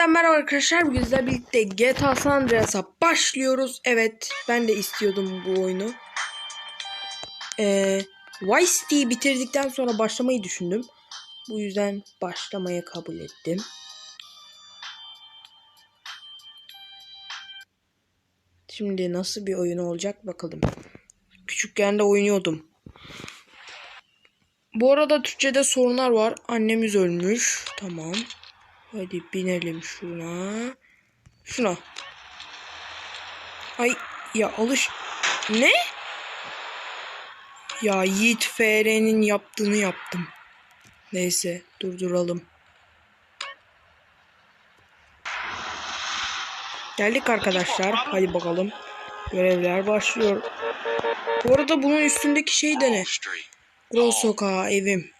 Yeniden merhaba arkadaşlar. Bugün sizlerle birlikte GTA San Andreas'a başlıyoruz. Evet ben de istiyordum bu oyunu. Ee, Vice City'yi bitirdikten sonra başlamayı düşündüm. Bu yüzden başlamaya kabul ettim. Şimdi nasıl bir oyun olacak bakalım. Küçükken de oynuyordum. Bu arada Türkçe'de sorunlar var. Annemiz ölmüş. Tamam. Hadi binelim şuna. Şuna. Ay ya alış. Ne? Ya Yiğit FR'nin yaptığını yaptım. Neyse durduralım. Geldik arkadaşlar. Hadi bakalım. Görevler başlıyor. Bu arada bunun üstündeki şey de ne? Grol sokağı evim.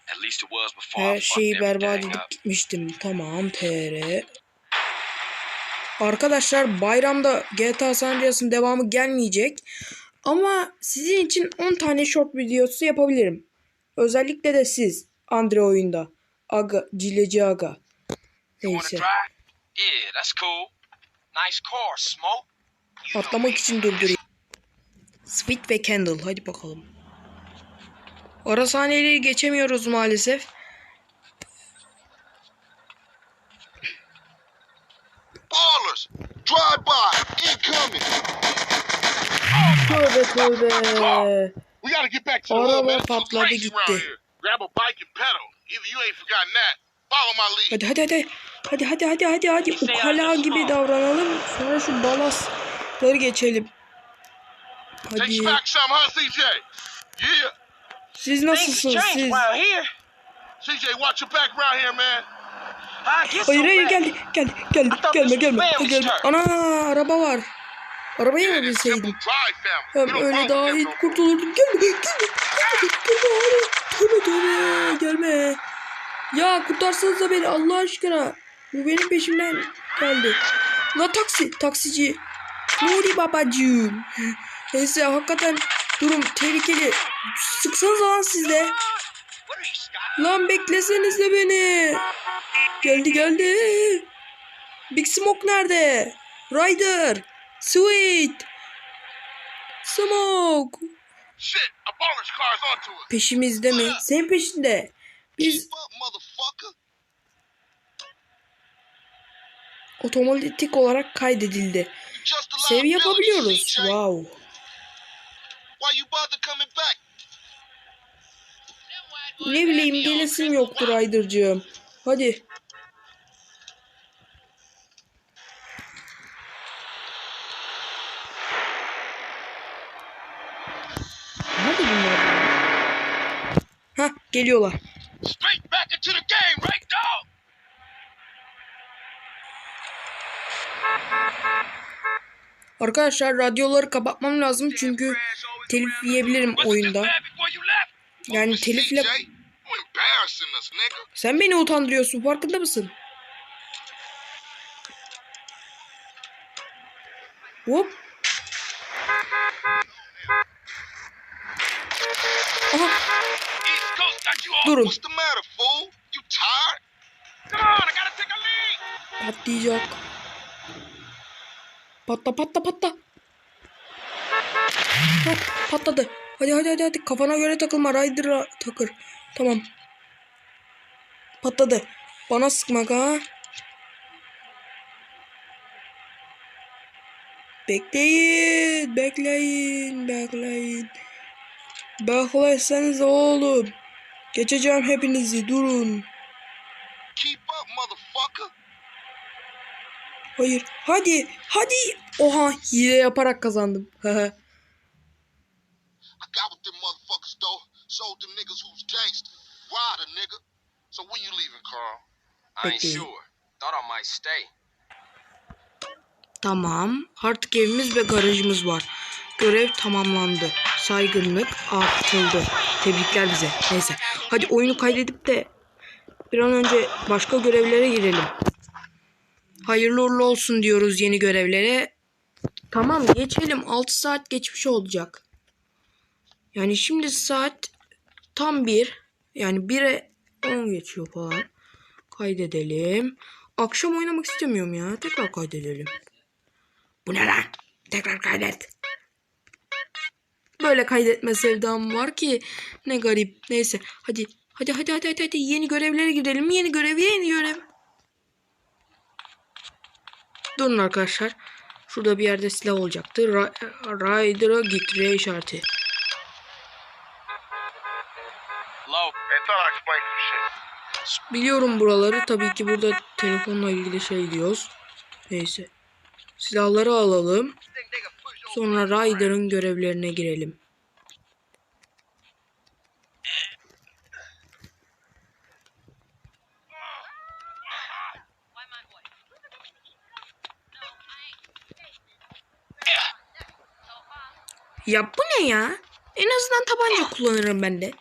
Her şeyi berbat edip gitmiştim. Tamam TR. Arkadaşlar bayramda GTA San Andreas'ın devamı gelmeyecek. Ama sizin için 10 tane short videosu yapabilirim. Özellikle de siz Andre oyunda. Aga, Cileci Aga. Neyse. Atlamak için durdurayım. Sweet ve Candle. Hadi bakalım. Ara sahneleri geçemiyoruz maalesef. Ballers, drive by, incoming. Tövbe tövbe. We gotta get back to the hood, Araba patladı gitti. around here. Grab a bike and pedal. Either you ain't forgotten that. Follow my lead. Hadi hadi hadi. Hadi hadi hadi hadi hadi. Ukala gibi davranalım. Sonra şu balasları geçelim. Take Hadi. you back some, huh, CJ? Yeah. Siz nasılsınız siz? CJ, watch your back around here, man. Hayır hayır geldi geldi geldi gelme gelme gelme. Ana araba var. Arabaya mı family. Hem öyle daha iyi kurtulurdum. Gelme gelme gelme gelme. Tövbe tövbe gelme. Ya kurtarsanıza beni Allah aşkına. Bu benim peşimden geldi. La taksi taksici. Nuri babacığım. Neyse hakikaten durum tehlikeli. Sıksanız lan siz de. What are you, Scott? Lan bekleseniz de beni. Geldi geldi. Big Smoke nerede? Ryder. Sweet. Smoke. Peşimizde mi? Senin peşinde. Biz otomatik olarak kaydedildi. Just a Sev liability, yapabiliyoruz. Wow. Why you bother coming back? Ne bileyim gelesim yoktur Ryder'cığım. Hadi. Hadi bunlar. Hah geliyorlar. Straight back into the game, right, dog? Arkadaşlar radyoları kapatmam lazım çünkü telif yiyebilirim oyunda. Yani telifle... Sen beni utandırıyorsun farkında mısın? Hop. Aha durun. What's Patla patla patla. Hah, patladı. Hadi hadi hadi hadi kafana göre takılma Ryder'a takır. Tamam. Patladı. Bana sıkmak ha. Bekleyin, bekleyin, bekleyin. Beklesenize oğlum. Geçeceğim hepinizi, durun. Hayır. Hadi. Hadi. Oha. Hile yaparak kazandım. Stay. tamam. Artık evimiz ve garajımız var. Görev tamamlandı. Saygınlık artıldı. Tebrikler bize. Neyse. Hadi oyunu kaydedip de bir an önce başka görevlere girelim. Hayırlı uğurlu olsun diyoruz yeni görevlere. Tamam geçelim. 6 saat geçmiş olacak. Yani şimdi saat tam 1. Yani 1'e 10 geçiyor falan. Kaydedelim. akşam oynamak istemiyorum ya. Tekrar kaydedelim. Bu ne lan? Tekrar kaydet. Böyle kaydetme sevdam var ki ne garip. Neyse hadi hadi hadi hadi hadi, hadi. yeni görevlere gidelim. Yeni görev yeni görev. Durun arkadaşlar. Şurada bir yerde silah olacaktı. Ra Rider'a git R işareti. Shit. Biliyorum buraları. Tabii ki burada telefonla ilgili şey diyoruz. Neyse. Silahları alalım. Sonra Ryder'ın görevlerine girelim. Ya bu ne ya? En azından tabanca kullanırım ben de.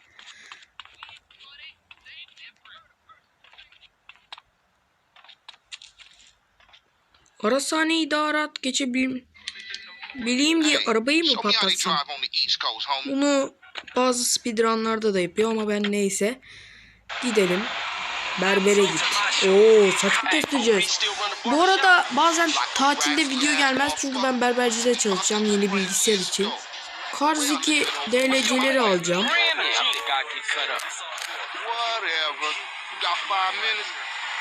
Ara sahne idarat geçebileyim bileyim diye arabayı mı patlatsam? Bunu bazı speedrunlarda da yapıyor ama ben neyse. Gidelim. Berbere git. Oo saç mı kestireceğiz? Bu arada bazen tatilde video gelmez çünkü ben berbercide çalışacağım yeni bilgisayar için. Cars 2 DLC'leri alacağım.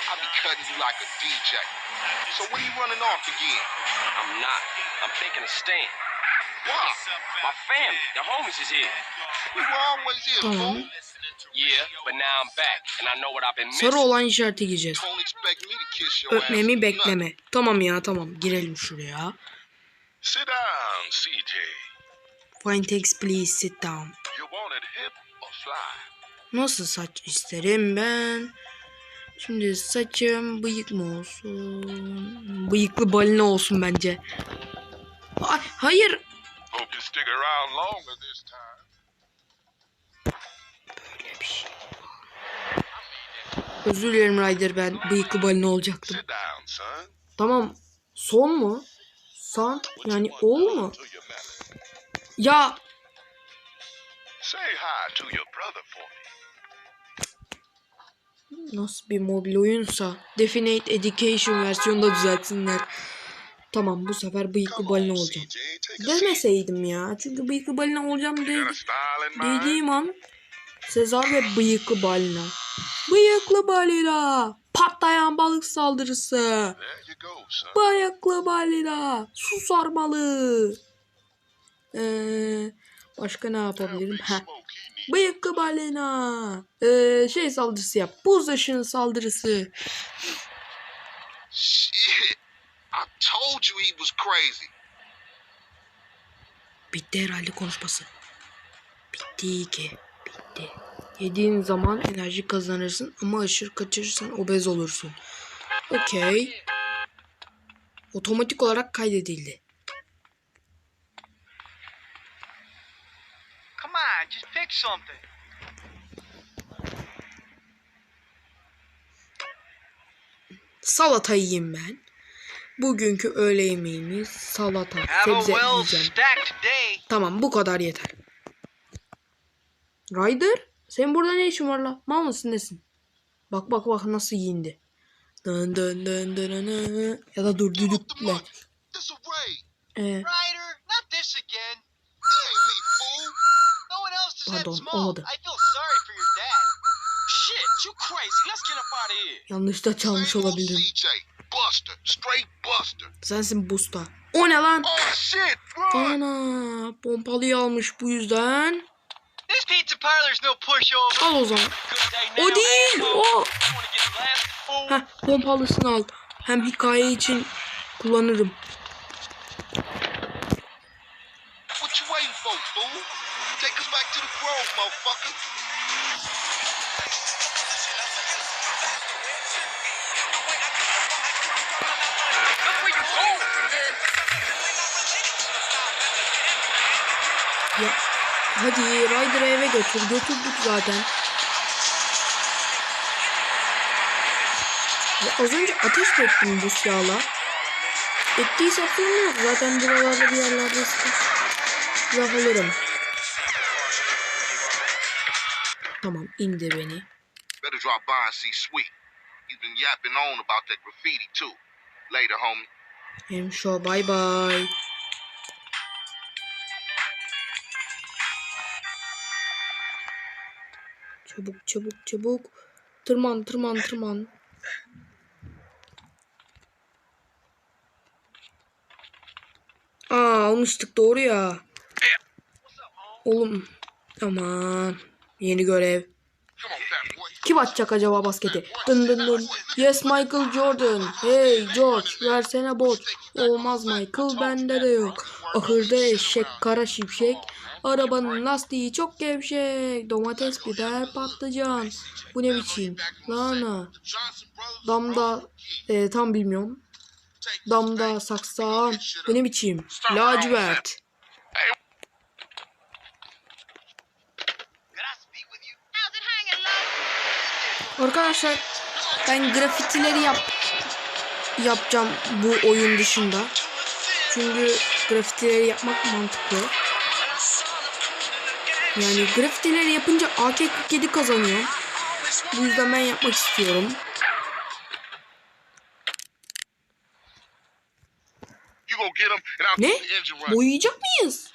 I'll be cutting you like a DJ. So when you running off again? I'm not. I'm thinking of staying. Why? My family, the homies is here. We were always here, Tamam. fool. Yeah, but now I'm back, and I know what I've been Sarı missing. olan işareti gireceğiz. Öpmemi bekleme. Tamam ya tamam girelim şuraya. Sit down, CJ. Thanks please sit down. Nasıl saç isterim ben? Şimdi saçım bıyık mı olsun? Bıyıklı balina olsun bence. Ay, hayır. Hope you stick around longer this time. Böyle bir şey. Özür dilerim Ryder ben bıyıklı balina olacaktım. Tamam. Son mu? Son yani ol mu? Ya Say hi to your brother for me. nasıl bir mobil oyunsa Definite Education versiyonunda düzeltsinler. Tamam bu sefer bıyıklı balina olacağım. Demeseydim ya. Çünkü bıyıklı balina olacağım dedi. Dediğim an Sezar ve bıyıklı balina. Bıyıklı balina. Patlayan balık saldırısı. Bıyıklı balina. Su sarmalı. Ee, başka ne yapabilirim? Ha. Bıyıklı balina. Ee, şey saldırısı yap. Buz ışını saldırısı. Shit! I told you he was crazy. Bitti herhalde konuşması. Bitti ki. Bitti. Yediğin zaman enerji kazanırsın ama aşırı kaçırırsan obez olursun. Okey. Otomatik olarak kaydedildi. On, just pick something. Salata yiyeyim ben. Bugünkü öğle yemeğimiz salata, sebze yiyeceğim. Tamam bu kadar yeter. Ryder sen burada ne işin var la? Mal mısın nesin? Bak bak bak nasıl giyindi. Dın dın dın dın dın. Ya da dur düdükle. Ee, Ryder, not this again. It ain't me, fool. No one else just had Pardon, smoke. olmadı. I feel sorry for your dad. Shit, you crazy. Let's get up of here. yanlışta çalmış olabilirim. Sensin Busta. O ne lan? Oh. Ana pompalıyı almış bu yüzden. Al o zaman. O değil o. Heh pompalısını al. Hem hikaye için kullanırım. What you waiting for, fool? Take us back to the grove, motherfucker. Ya hadi Ryder'ı eve götür. Götürdük zaten. Ya az önce ateş ettim bu silahla? Ettiyse yok. Zaten buralarda bir yerlerde silah alırım. Tamam indi beni. Better drop by and see Sweet. You've been yapping on about that graffiti too. Later, homie. Hemşo bay bay. Çabuk çabuk çabuk. Tırman tırman tırman. Aa almıştık doğru ya. Oğlum. Aman. Yeni görev. Kim atacak acaba basketi? Dın dın dın. Yes Michael Jordan. Hey George versene borç. Olmaz Michael bende de yok. Ahırda eşek kara şipşek. Arabanın lastiği çok gevşek. Domates biber patlıcan. Bu ne biçim? Brothers. Damda e, tam bilmiyorum. Damda saksan. Bu ne biçim? Lacivert. Arkadaşlar ben grafitileri yap yapacağım bu oyun dışında. Çünkü grafitileri yapmak mantıklı. Yani grafitileri yapınca AK-47 kazanıyor. Bu yüzden ben yapmak istiyorum. Ne? Boyayacak mıyız?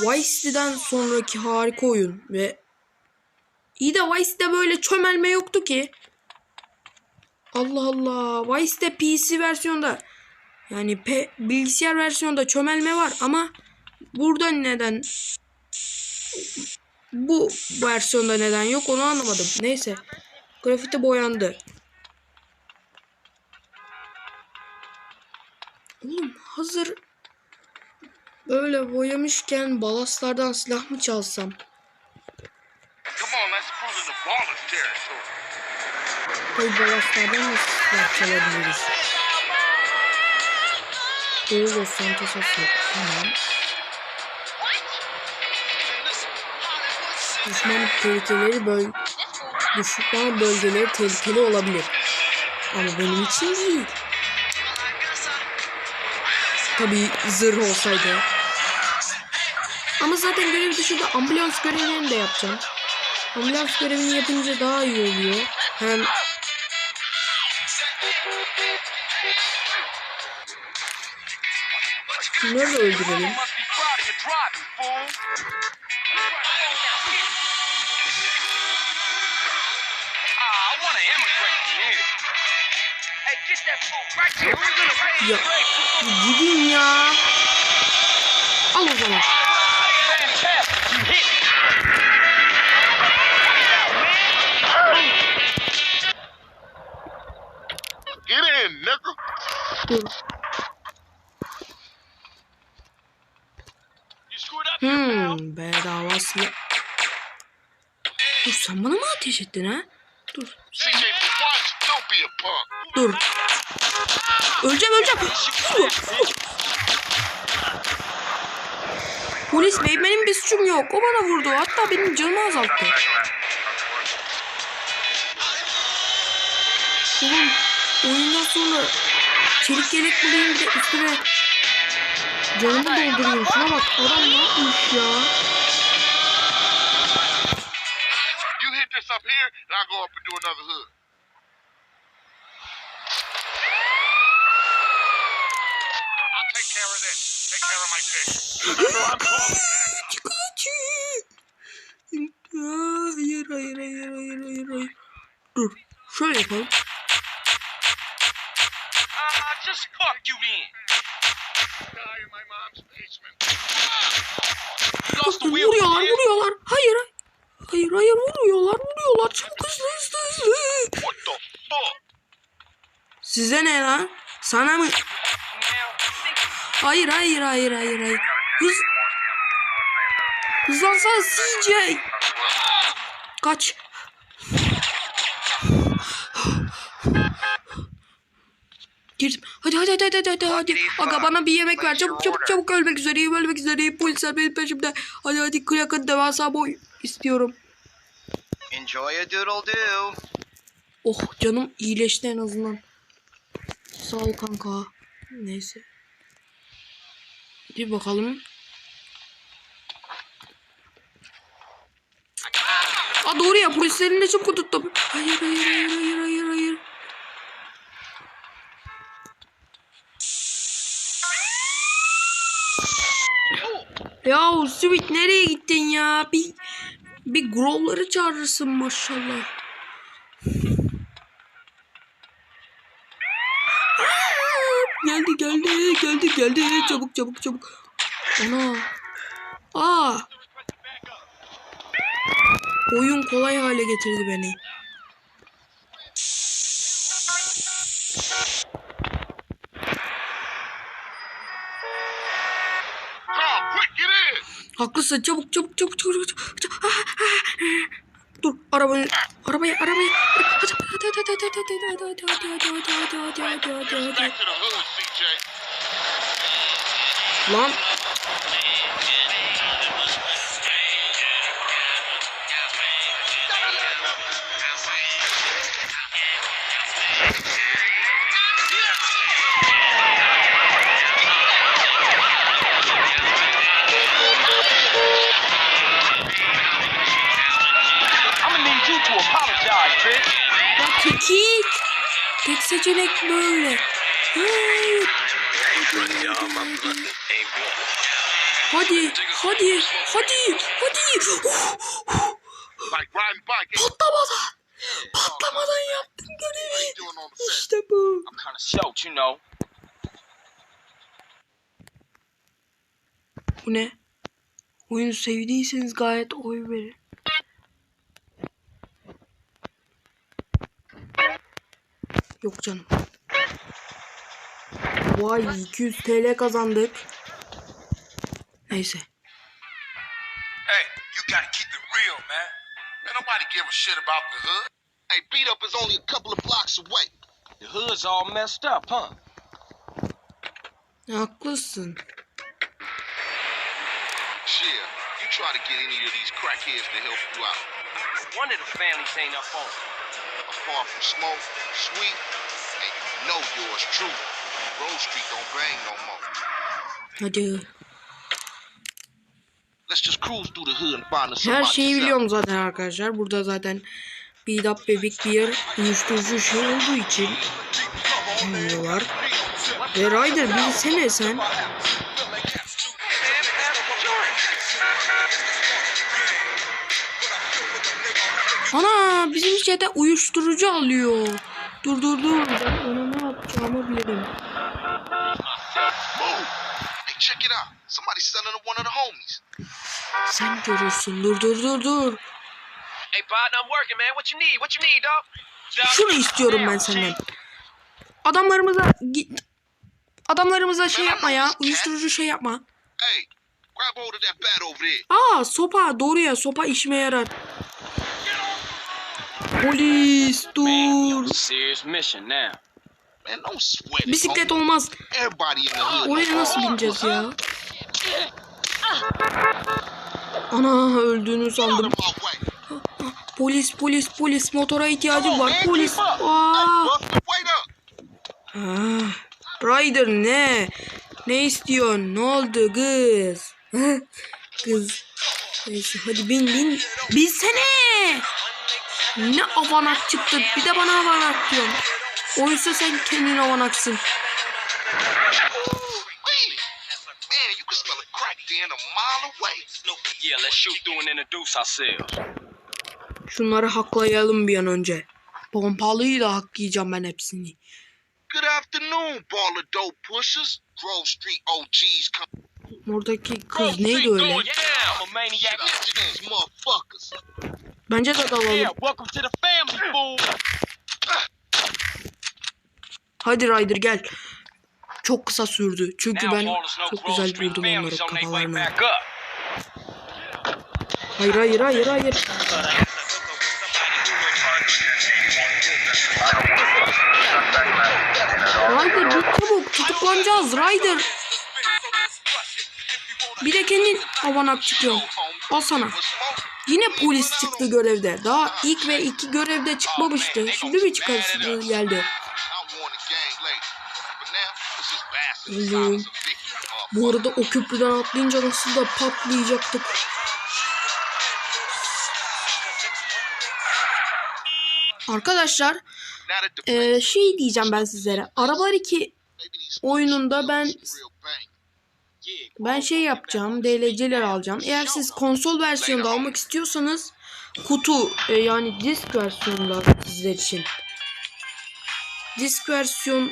Vice City'den sonraki harika oyun ve iyi de Vice City'de böyle çömelme yoktu ki. Allah Allah. Vice City PC versiyonda yani P bilgisayar versiyonda çömelme var ama burada neden bu versiyonda neden yok onu anlamadım. Neyse. Grafiti boyandı. Oğlum hazır böyle boyamışken balaslardan silah mı çalsam? Hayır balaslardan nasıl silah çalabiliriz? Doğu Los Santos'a sor. Tamam. Düşman tehlikeleri böl düşman bölgeleri tehlikeli olabilir. Ama benim için değil. Tabii zırh olsaydı. Ama zaten görev dışında ambulans görevlerini de yapacağım. Ambulans görevini yapınca daha iyi oluyor. Hem Şunları da öldürelim. Ya gidin ya. Al o zaman. Here, pal. Hmm, bedava silah. Dur sen bana mı ateş ettin ha? Dur. Dur. Öleceğim öleceğim. Polis bey benim bir suçum yok. O bana vurdu. Hatta benim canımı azalttı. Oğlum oyundan sonra çelik yelek bulayım bir de üstüne canımı doldurayım. Şuna bak adam ne yapmış ya. You hit this up here, and I'll go up and do another hood. I'll take care of this. Take care of my dick. Kaç kaç. Hayır hayır hayır hayır hayır hayır. Dur şöyle yapalım. Just fuck you then. Die in my mom's basement. Wheel, Vuruyorlar vuruyorlar. Hayır hayır hayır vuruyorlar vuruyorlar. Çabuk hızlı hızlı hızlı. What the fuck? Size ne lan? Sana mı? Hayır hayır hayır hayır hayır. Hız. Hızlansana CJ. Kaç. Girdim. Hadi hadi hadi hadi hadi hadi. Aga bana bir yemek ver. Çabuk çabuk çabuk ölmek üzereyim ölmek üzereyim. Polisler benim peşimde. Hadi hadi kıyakın devasa boy istiyorum. Enjoy a doodle doo. Oh canım iyileşti en azından. Sağ ol kanka. Neyse. Bir bakalım. Aa, doğru ya polislerin de çabuk tuttu. Hayır hayır hayır hayır hayır hayır. Ya Sweet nereye gittin ya? Bir bir growları çağırırsın maşallah. Geldi geldi geldi geldi çabuk çabuk çabuk. Ana. Aa. Oyun kolay hale getirdi beni. Haklısın çabuk çabuk çabuk çabuk çabuk. çabuk. Ah, ah, ah. Dur arabayı arabayı arabayı. Hadi Kekik. Tek seçenek böyle. Hadi, hadi, hadi, hadi. Oh, oh. Patlamadan, patlamadan yaptım görevi. İşte bu. Bu ne? Oyunu sevdiyseniz gayet oy verin. Yok canım. Vay 200 TL kazandık. Neyse. Hey, you gotta keep it real, man. Man, nobody give a shit about the hood. Hey, beat up is only a couple of blocks away. The hood's all messed up, huh? Haklısın. Shit, you try to get any of these crackheads to help you out. One of the families ain't up on. Far from smoke, sweet, know yours true. Road Street don't bang no more. Hadi. Let's just cruise through the hood and find us Her şeyi biliyorum zaten arkadaşlar. Burada zaten Beat Up Bebek bir uyuşturucu şey olduğu için var. Ve Ryder bilsene sen. Ana bizim çete uyuşturucu alıyor. Dur dur dur. Ben ona ne yapacağımı bilirim. Move! Hey, check it out. Somebody's selling to one of the homies. Sen görürsün. Dur dur dur dur. Hey, partner, I'm working, man. What you need? What you need, dog? Şunu istiyorum ben senden. Adamlarımıza git. Adamlarımıza şey yapma ya. Uyuşturucu şey yapma. Aa sopa doğru ya sopa işime yarar. Polis dur. Bisiklet olmaz. Oraya nasıl bineceğiz ya? Ana öldüğünü sandım. Polis polis polis motora ihtiyacım var polis. Aa. Rider ne? Ne istiyorsun? Ne oldu kız? kız. Neyse hadi bin bin. Binsene. Ne avanak çıktı. Bir de bana avanak diyorsun. Oysa sen kendin avanaksın. Şunları haklayalım bir an önce. Pompalıyla haklayacağım ben hepsini. Good afternoon, ball of dope pushers. Grove Street OGs come Oradaki kız neydi öyle? Bence de dalalım. Hadi Ryder gel. Çok kısa sürdü. Çünkü ben çok güzel vurdum onları kafalarına. Hayır hayır hayır hayır. Ryder bir çabuk tutuklanacağız Ryder. Bir de kendin avanak çıkıyor. Al sana. Yine polis çıktı görevde. Daha ilk ve iki görevde çıkmamıştı. Şimdi mi çıkarsın geldi? Bilmiyorum. Bu arada o köprüden atlayınca nasıl da patlayacaktık. Arkadaşlar e, şey diyeceğim ben sizlere. Arabalar 2 oyununda ben ben şey yapacağım. DLC'ler alacağım. Eğer siz konsol versiyonda almak istiyorsanız kutu e, yani disk versiyonunda sizler için. Disk versiyon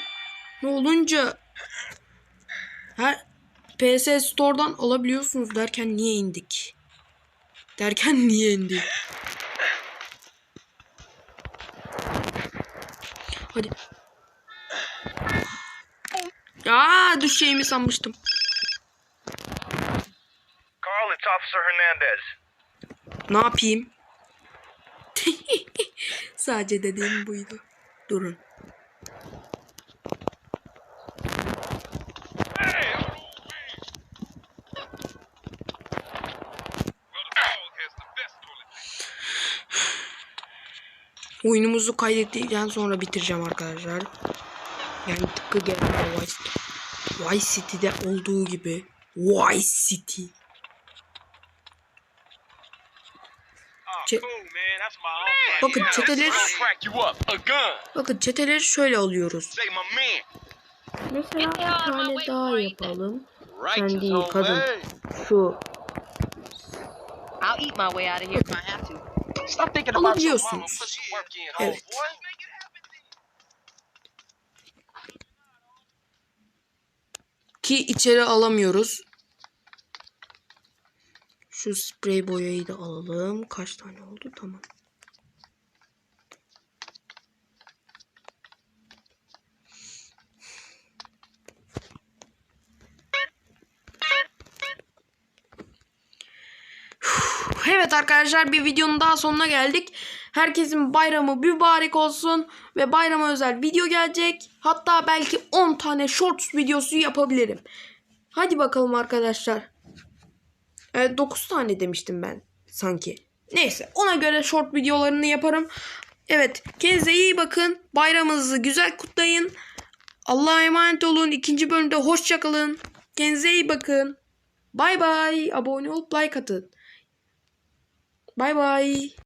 ne olunca her PS Store'dan alabiliyorsunuz derken niye indik? Derken niye indik? Hadi. Ya düşeceğimi sanmıştım. Officer Hernandez. Ne yapayım? Sadece dediğim buydu. Durun. Oyunumuzu kaydettikten sonra bitireceğim arkadaşlar. Yani tıpkı Vice, Vice City'de olduğu gibi. Vice City. Bakın çeteleri, bakın çeteleri şöyle alıyoruz. Mesela bir tane daha yapalım. Sen değil kadın. Şu I'll eat my way out of here if I have to. Stop thinking about your mama. alabiliyorsunuz. Evet. Ki içeri alamıyoruz. Şu sprey boyayı da alalım. Kaç tane oldu? Tamam. Evet arkadaşlar bir videonun daha sonuna geldik. Herkesin bayramı mübarek olsun ve bayrama özel video gelecek. Hatta belki 10 tane shorts videosu yapabilirim. Hadi bakalım arkadaşlar. Evet 9 tane demiştim ben sanki. Neyse ona göre short videolarını yaparım. Evet kendinize iyi bakın. Bayramınızı güzel kutlayın. Allah'a emanet olun. İkinci bölümde hoşça kalın. Kendinize iyi bakın. Bay bay. Abone olup like atın. Bay bay.